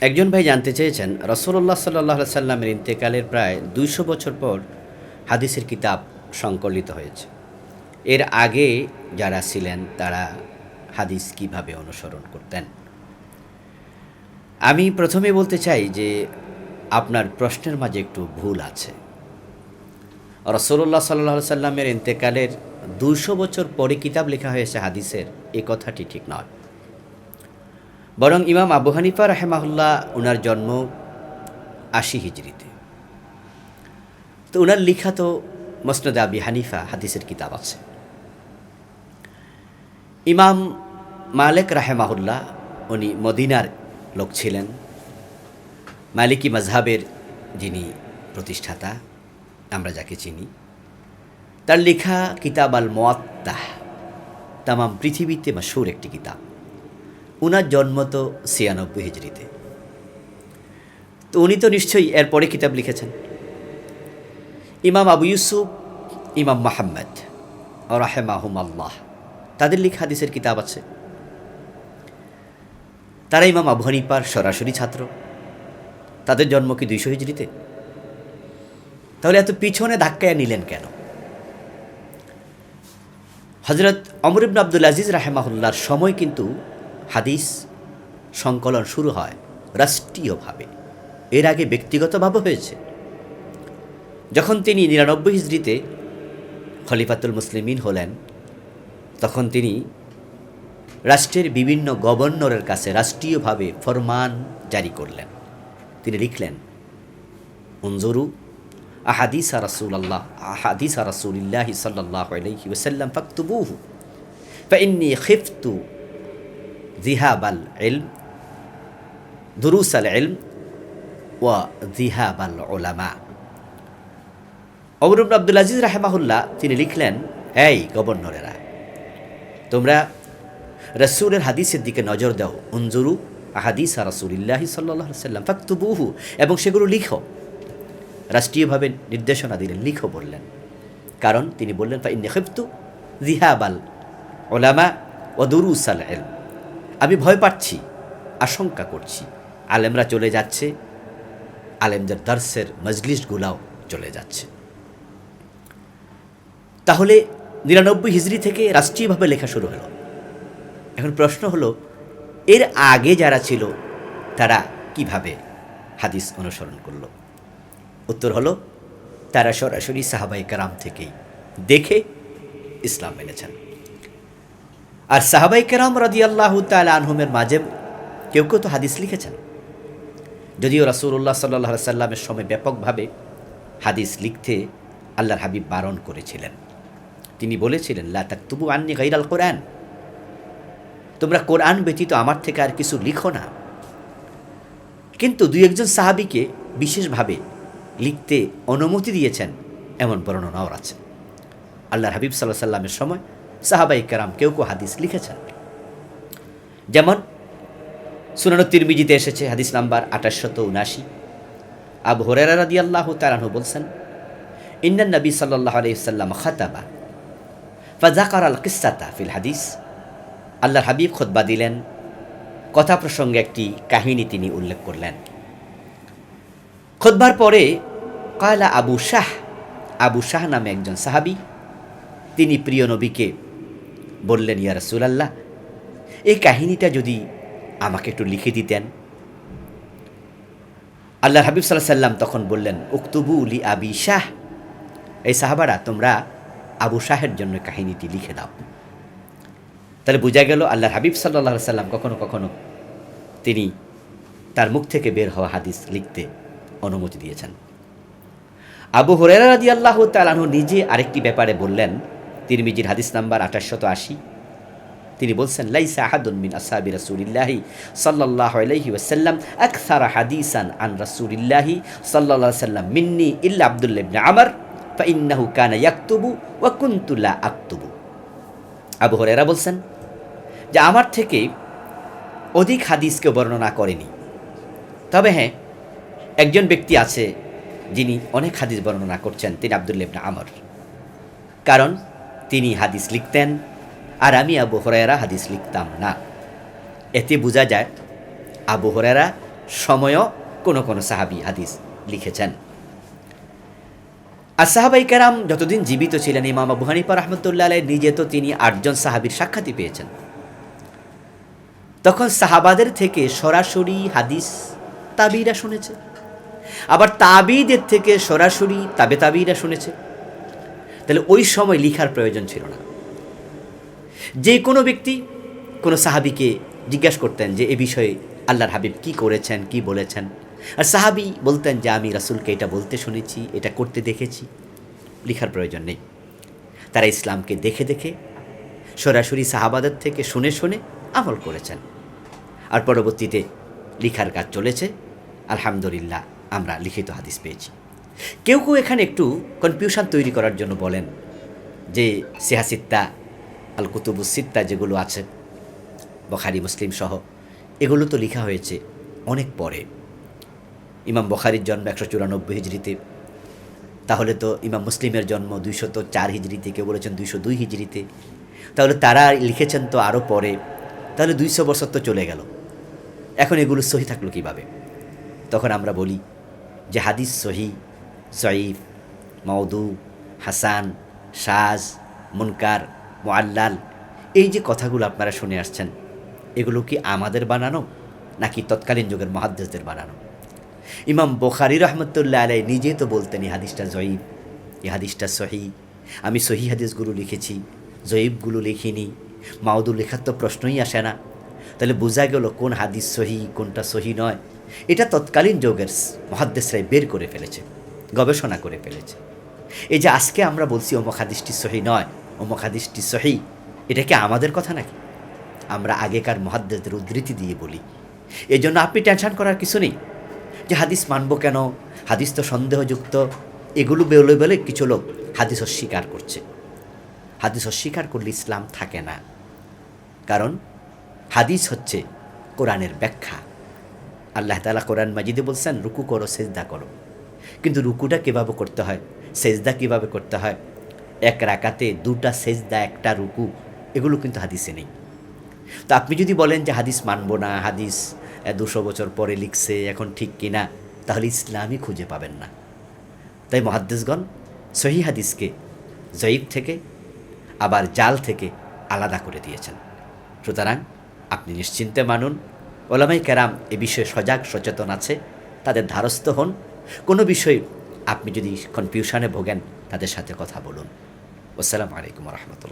একজন ভাই জানতে চেয়েছেন রসুল্লাহ সাল্লাহ সাল্লামের ইন্তেকালের প্রায় দুইশো বছর পর হাদিসের কিতাব সংকলিত হয়েছে। এর আগে যারা ছিলেন, তারা হাদিস কীভাবে অনুসরণ করতেন? আমি প্রথমে বলতে চাই যে, আপনার প্রশ্নের মাঝে একটু ভুল আছে। রসুল্লাহ সাল্লাহ সাল্লামের ইন্তেকালের দুশো বছর পরে কিতাব লেখা হয়েছে হাদিসের, এ কথাটি ঠিক নয়। বরং ইমাম আবু হানিফা রাহেমাহুল্লাহ ওনার জন্ম আশি হিজড়িতে। তো ওনার লিখা তো মসনদ আবি হানিফা হাদিসের কিতাব আছে। ইমাম মালেক রাহেমাহুল্লাহ উনি মদিনার লোক ছিলেন। মালিকি মজহাবের যিনি প্রতিষ্ঠাতা, আমরা যাকে চিনি। তার লেখা কিতাব আল মোয়াত্তাহ তামাম পৃথিবীতে মাসুর একটি কিতাব। উনার জন্ম তো ছিয়ানব্বই হিজড়িতে। তো উনি তো নিশ্চয়ই এরপরে কিতাব লিখেছেন। ইমাম আবু ইউসুফ, ইমাম মাহমদ রাহেমাহুম আল্লাহ তাদের লিখা হাদিসের কিতাব আছে। তারা ইমাম আবু হানিপার সরাসরি ছাত্র। তাদের জন্ম কি দুইশো হিজড়িতে? তাহলে এত পিছনে ধাক্কায় নিলেন কেন? হজরত অমর ইবন আব্দুল আজিজ রাহেমাহুল্লার সময় কিন্তু হাদিস সংকলন শুরু হয় রাষ্ট্রীয়ভাবে এর আগে ব্যক্তিগতভাবে হয়েছে যখন তিনি নিরানব্বই হিজড়িতে খলিফাতুল মুসলিমিন হলেন তখন তিনি রাষ্ট্রের বিভিন্ন গভর্নরের কাছে রাষ্ট্রীয়ভাবে ফরমান জারি করলেন তিনি লিখলেন উনজরু আহাদিসা রাসুল আল্লাহ আহাদিসা রাসুলিল্লাহ সাল্লাহ আলহি ওসাল্লাম ফাকতুবুহু فإني خفت জিহাব আল এলম দুরুস আল এলম ওয়া জিহাব আল ওলামা অমরুব আব্দুল আজিজ রাহেমাহুল্লাহ, তিনি লিখলেন, এই গভর্নরেরা, তোমরা রসুলের হাদিসের দিকে নজর দাও। উঞ্জুরু আহাদিস আর রসুলিল্লাহি সাল্লাহ সাল্লাম ফাক্তুবুহু এবং সেগুলো লিখো। রাষ্ট্রীয়ভাবে নির্দেশনা দিলেন, লিখো বললেন। কারণ তিনি বললেন ফা ইন্নে খেপ্তু জিহাবাল ওলামা ও দুরুসাল এলম আমি ভয় পাচ্ছি, আশঙ্কা করছি। আলেমরা চলে যাচ্ছে, আলেমদের দর্শের মজলিসগুলাও চলে যাচ্ছে। তাহলে নিরানব্বই হিজড়ি থেকে রাষ্ট্রীয়ভাবে লেখা শুরু হলো। এখন প্রশ্ন হলো, এর আগে যারা ছিল, তারা কীভাবে হাদিস অনুসরণ করল? উত্তর হলো, তারা সরাসরি সাহাবাই কারাম থেকেই দেখে ইসলাম মেনেছেন। আর সাহাবাই কেরাম রাদি আল্লাহ আনহুমের মাঝে কেউ কেউ তো হাদিস লিখেছেন। যদিও রাসুল্লাহ সাল্লাহ সাল্লামের সময় ব্যাপকভাবে হাদিস লিখতে আল্লাহর হাবিব বারণ করেছিলেন। তিনি বলেছিলেন, লা তবু আননি গাইরাল কোরআন। তোমরা কোরআন ব্যতীত আমার থেকে আর কিছু লিখো না। কিন্তু দুই একজন সাহাবিকে বিশেষভাবে লিখতে অনুমতি দিয়েছেন, এমন বর্ণনাও আছে। আল্লাহ হাবিব সাল্লাহ সাল্লামের সময় সাহাবাই কারাম কেউ কেউ হাদিস লিখেছেন। যেমন সুনানো তিরমিজিতে এসেছে হাদিস নাম্বার আঠাশশত উনাশি আবু হরেরা রাদি আল্লাহ তালাহু বলছেন, ইন্নান নবী সাল্লাহ আলাইসাল্লাম খাতাবা ফাজাকার আল কিসাতা ফিল হাদিস। আল্লাহর হাবিব খোদবা দিলেন। কথা প্রসঙ্গে একটি কাহিনী তিনি উল্লেখ করলেন। খোদবার পরে কয়লা আবু শাহ আবু শাহ নামে একজন সাহাবি, তিনি প্রিয় নবীকে বললেন, ইয়া রসুলাল্লাহ, এই কাহিনীটা যদি আমাকে একটু লিখে দিতেন? আল্লাহ হাবিব সাল্লাহ সাল্লাম তখন বললেন, উক্তবু উলি আবি শাহ। এই সাহাবারা, তোমরা আবু শাহের জন্য কাহিনীটি লিখে দাও। তাহলে বোঝা গেল আল্লাহ হাবিব সাল্লাহ সাল্লাম কখনো কখনো তিনি তার মুখ থেকে বের হওয়া হাদিস লিখতে অনুমতি দিয়েছেন। আবু হরেরা রাদি আল্লাহ তালাহু নিজে আরেকটি ব্যাপারে বললেন তিরমিজির হাদিস নাম্বার আঠাশশত আশি। তিনি বলছেন, লাইসা আহাদুন মিন আসহাবি রাসূলিল্লাহি সাল্লাল্লাহু আলাইহি ওয়াসাল্লাম আকসারা হাদিসান আন রাসূলিল্লাহি সাল্লাল্লাহু সাল্লাম মিন্নি ইল্লা আব্দুল্লাহ ইবনে আমর, ফাইন্নাহু কানা ইয়াকতুবু ওয়া কুনতু লা আকতুবু। আবু হরেরা বলছেন যে, আমার থেকে অধিক হাদিসকে বর্ণনা করেনি। তবে হ্যাঁ একজন ব্যক্তি আছে যিনি অনেক হাদিস বর্ণনা করছেন, তিনি আবদুল্লাহ ইবনে আমর। কারণ তিনি হাদিস লিখতেন আর আমি আবু হরাইরা হাদিস লিখতাম না। এতে বোঝা যায় আবু হরেরা সময়ও কোনো কোনো সাহাবি হাদিস লিখেছেন। আর সাহাবাই কেরাম যতদিন জীবিত ছিলেন, ইমাম আবু হানিফা রহমতুল্লাহ আলাই নিজে তো তিনি আটজন সাহাবির সাক্ষাৎই পেয়েছেন। তখন সাহাবাদের থেকে সরাসরি হাদিস তাবিরা শুনেছে। আবার তাবিদের থেকে সরাসরি তাবে তাবিরা শুনেছে। তাহলে ওই সময় লিখার প্রয়োজন ছিল না। যে কোনো ব্যক্তি, কোনো সাহাবিকে জিজ্ঞাসা করতেন যে, এ বিষয়ে আল্লাহর হাবিব কি করেছেন, কি বলেছেন? আর সাহাবি বলতেন যে, আমি রাসুলকে এটা বলতে শুনেছি, এটা করতে দেখেছি, লিখার প্রয়োজন নেই। তারা ইসলামকে দেখে দেখে, সরাসরি সাহাবাদের থেকে শুনে শুনে আমল করেছেন। আর পরবর্তীতে লিখার কাজ চলেছে। আলহামদুলিল্লাহ, আমরা লিখিত হাদিস পেয়েছি। কেউ কেউ এখানে একটু কনফিউশন তৈরি করার জন্য বলেন যে সিহাসিত্তা আল কুতুবুসিত্তা যেগুলো আছে, বখারি, মুসলিম সহ, এগুলো তো লেখা হয়েছে অনেক পরে। ইমাম বখারির জন্ম একশো চুরানব্বই হিজড়িতে। তাহলে তো ইমাম মুসলিমের জন্ম দুইশত চার হিজড়িতে, কেউ বলেছেন দুইশো দুই হিজড়িতে। তাহলে তারা লিখেছেন তো আরও পরে, তাহলে দুইশো বছর তো চলে গেল। এখন এগুলো সহি থাকল কীভাবে? তখন আমরা বলি যে হাদিস সহি জয়ীফ মৌদু হাসান সাজ মুনকার মোয়াল্লাল এই যে কথাগুলো আপনারা শুনে আসছেন, এগুলো কি আমাদের বানানো, নাকি তৎকালীন যুগের মহাদ্দেশদের বানানো? ইমাম বোখারি রহমতুল্লাহ আলাই নিজে তো বলতেন এই হাদিসটা জয়ীব এই হাদিসটা সহি আমি সহি হাদিসগুলো লিখেছি জয়ীবগুলো লিখিনি। মাউদুল লেখার তো প্রশ্নই আসে না। তাহলে বোঝা গেল কোন হাদিস সহি কোনটা সহি নয়। এটা তৎকালীন যুগের মহাদ্দেশরাই বের করে ফেলেছে। গবেষণা করে ফেলেছে। এই যে আজকে আমরা বলছি অমুক হাদিসটি সহি নয় অমুক হাদিসটি সহি, এটা কি আমাদের কথা নাকি? আমরা আগেকার মহাদ্দেশদের উদ্ধৃতি দিয়ে বলি। এই জন্য আপনি টেনশন করার কিছু নেই। যে হাদিস মানবো কেন? হাদিস তো সন্দেহযুক্ত। এগুলো বেরোলে বলে কিছু লোক হাদিস অস্বীকার করছে। হাদিস অস্বীকার করলে ইসলাম থাকে না। কারণ হাদিস হচ্ছে কোরআনের ব্যাখ্যা। আল্লাহ তালা কোরআন মাজিদে বলছেন, রুকু করো, সেজদা করো। কিন্তু রুকুটা কীভাবে করতে হয়? সেজদা কীভাবে করতে হয়? এক রাকাতে দুটা সেজদা, একটা রুকু, এগুলো কিন্তু হাদিসে নেই। তো আপনি যদি বলেন যে হাদিস মানবো না, হাদিস দুশো বছর পরে লিখছে, এখন ঠিক কিনা, তাহলে ইসলামই খুঁজে পাবেন না। তাই মহাদ্দেশগণ, সহি হাদিসকে জয়ীব থেকে, আবার জাল থেকে আলাদা করে দিয়েছেন। সুতরাং আপনি নিশ্চিন্তে মানুন। ওলামাই কেরাম এ বিষয়ে সজাগ, সচেতন আছে, তাদের ধারস্থ হন। কোনো বিষয়ে আপনি যদি কনফিউশনে ভোগেন তাদের সাথে কথা বলুন। আসসালামু আলাইকুম রহমতুল্লাহ।